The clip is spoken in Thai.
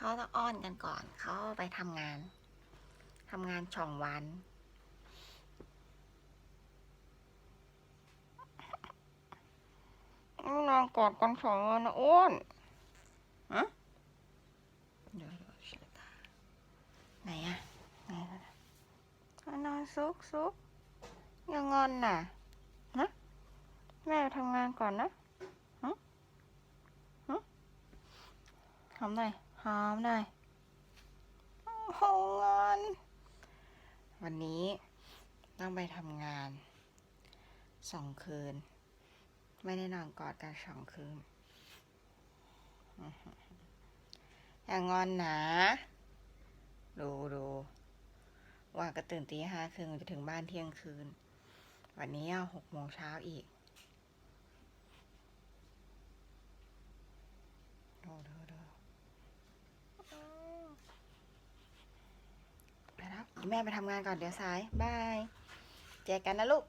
เขาต้องอ้อนกันก่อน เขาไปทำงานทำงานช่องวันนอนกอดกันสองคนนะอ้วนฮะเดี๋ยวเดี๋ยวเฉลยตาไหนอะไหนอะเอานอนซุกซุกอย่างงอนน่ะนะแม่ไปทำงานก่อนนะฮะฮะหอมหน่อย หอมหน่อยโอ้โหงอนวันนี้ต้องไปทำงานสองคืน ไม่ได้นอนกอดกันสองคืน อย่างงอนนะดูดูว่าก็ตื่นตีห้าครึ่งจะถึงบ้านเที่ยงคืน วันนี้หกโมงเช้าอีกดูดูดูอื้อไปแล้ว แม่ไปทำงานก่อนเดี๋ยวสาย บาย เจอกันนะลูก